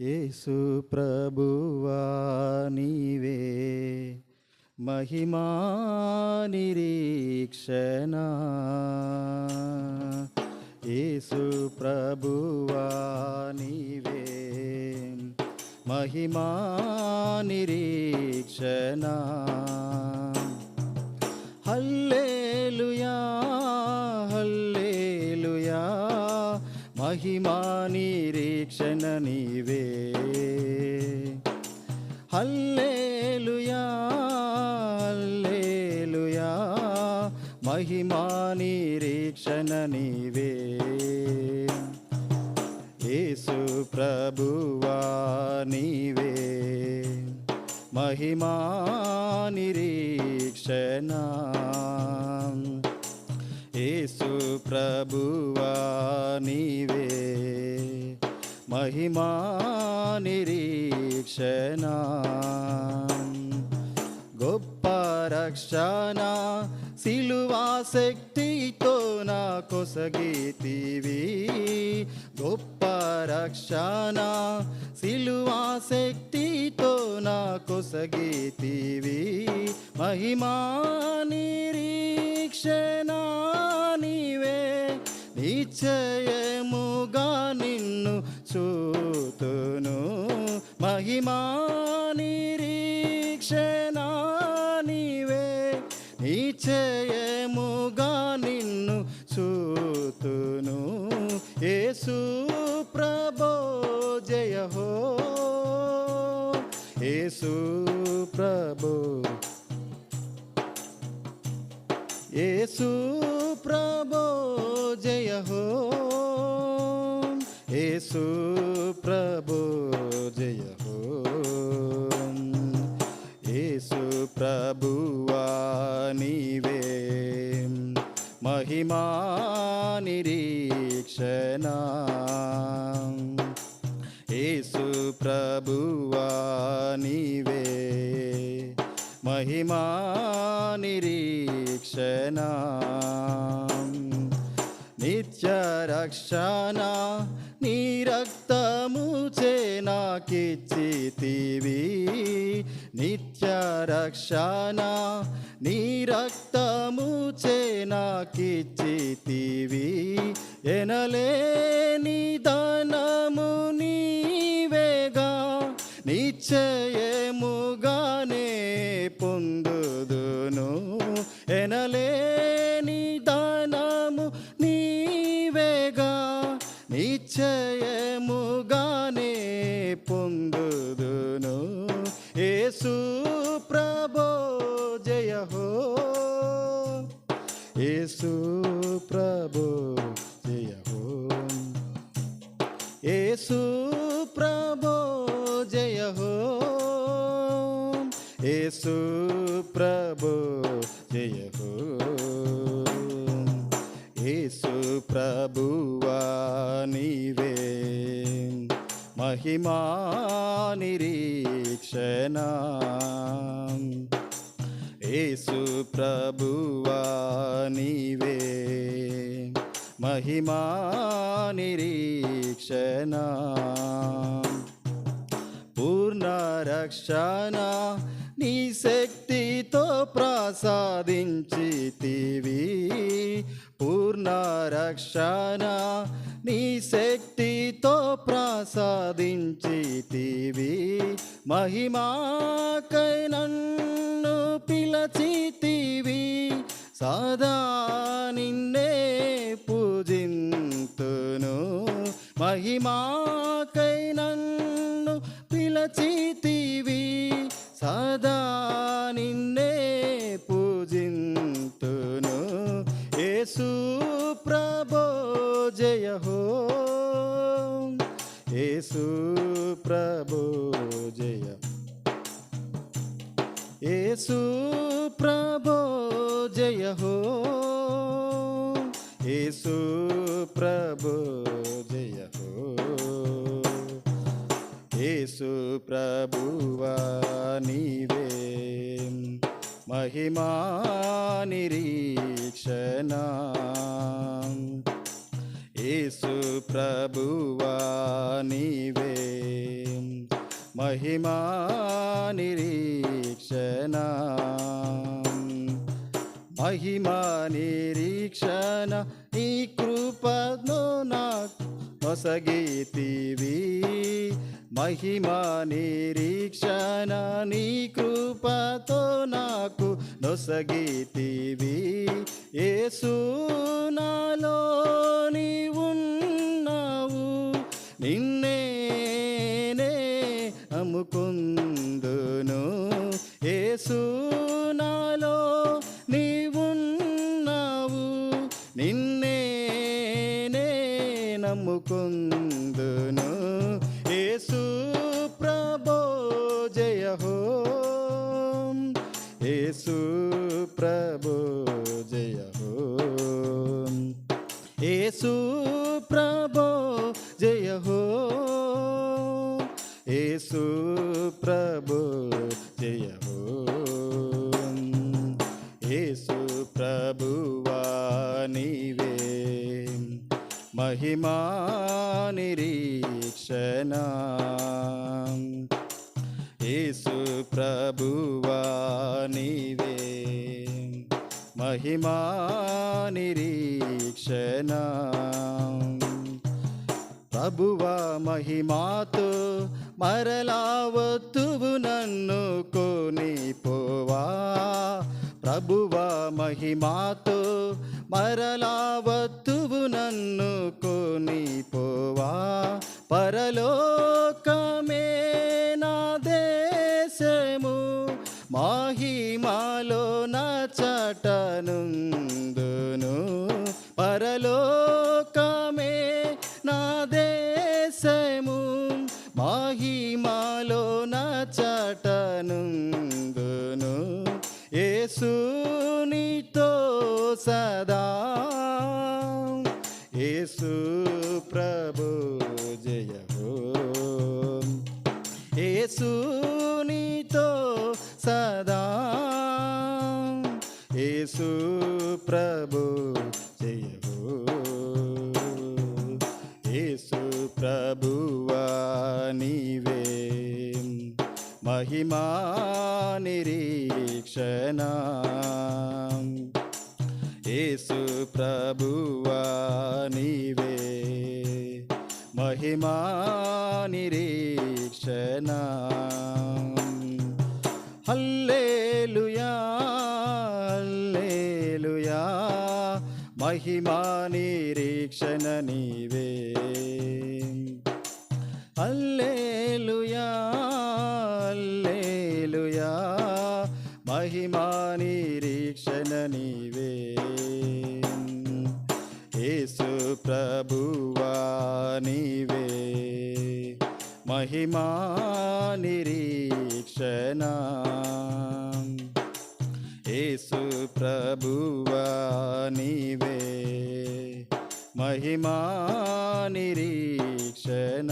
యేసు ప్రభువా నీవే. మహిమా నిరీక్షణ. యేసు ప్రభువా నీవే. మహిమా నిరీక్షణ. హల్లేలుయా. మహిమా నిరీక్షణ నీవే. హల్లేలుయా హల్లేలుయా మహిమా నిరీక్షణ నీవే. యేసు ప్రభువా నీవే. మహిమా నిరీక్షణ. యేసు ప్రభువా నీవే. మహిమా నిరీక్షణ. గొప్ప రక్షణ. సిలువా శక్తితో నా కొసగితివి గొప్ప రక్షణ. సిలువా శక్తితో నా కొసగితివి మహిమా నిరీక్షణ. నిశ్చయముగా నిన్ను చూతును. మహిమా నిరీక్షణ నీవే. నిశ్చయముగా నిన్ను చూతును. యేసు ప్రభో జయ యేసు ప్రభో. యేసు ప్రభో. జయ హో. యేసు ప్రభో జయ హో. యేసు ప్రభువా నీవే. మహిమా నిరీక్షణ. యేసు ప్రభువా నీవే. మహిమా నిరీక్షణ. రక్షణ నీ రక్తము చేనాకిచ్చితివి నిత్య రక్షణ నీ రక్తము చేనాకిచ్చితివి ఎనలేని నీవేగా నిశ్చయముగానే పొందుదును. యేసు ప్రభో జయహో యేసు ప్రభో జయహో యేసు ప్రభో జయహో యేసు ప్రభో జయ ప్రభువా నీవే. మహిమా నిరీక్షణ. యేసు ప్రభువా నీవే. మహిమా నిరీక్షణ. పూర్ణ రక్షణ నీ శక్తితో ప్రసాదించితివి. పూర్ణ రక్షణ నీ శక్తితో ప్రసాదించితివి మహిమాకై నన్ను పిలచితివి సదా నిన్నే పూజింతును మహిమాకై నన్ను పిలచితివి సదా నిన్నే యేసు ప్రభో జయ హో. యేసు ప్రభో జయ హో. యేసు ప్రభువా నీవే మహిమా నిరీక్షణ. యేసు ప్రభువా నీవే మహిమా నిరీక్షణ మహిమా నిరీక్షణ నీ కృపను నాకు నొసగితివి మహిమా నిరీక్షణ నీ కృపతో నాకు నొసగీతివి ఏసు నాలో నీ ఉన్నావు నిన్నే అమ్ముకుందును యేసు నాలో నీవున్నావు నిన్నేనే నమ్ముకుందును యేసు ప్రభో జయ హో యేసు ప్రభో జయ హో యేసు ప్రభో జయ హో యేసు ప్రభో జయ యేసు ప్రభువా నీవే. మహిమా నిరీక్షణ. యేసు ప్రభువా నీవే. మహిమా నిరీక్షణ. ప్రభువ మహిమాతో మరలా వత్తువు నన్ను కొనిపోవా. ప్రభువా మహిమాతో మరలా వత్తువు నన్ను కొనిపోవా. పరలోకా మహిమలో నచటనుందును ఏసునితో సదా. ఏసు ప్రభు జయ ఏసునితో సదా. ఏసు ప్రభు ప్రభువా నీవే. మహిమా నిరీక్షణ. యేసు ప్రభువా నీవే. మహిమా నిరీక్షణ. Hallelujah hallelujah. మహిమా నిరీక్షణ నీవే. Hallelujah hallelujah. మహిమా నిరీక్షణ నీవే. యేసు ప్రభువా నీవే. మహిమా నిరీక్షణ. యేసు ప్రభువా నీవే. మహిమా నిరీక్షణ.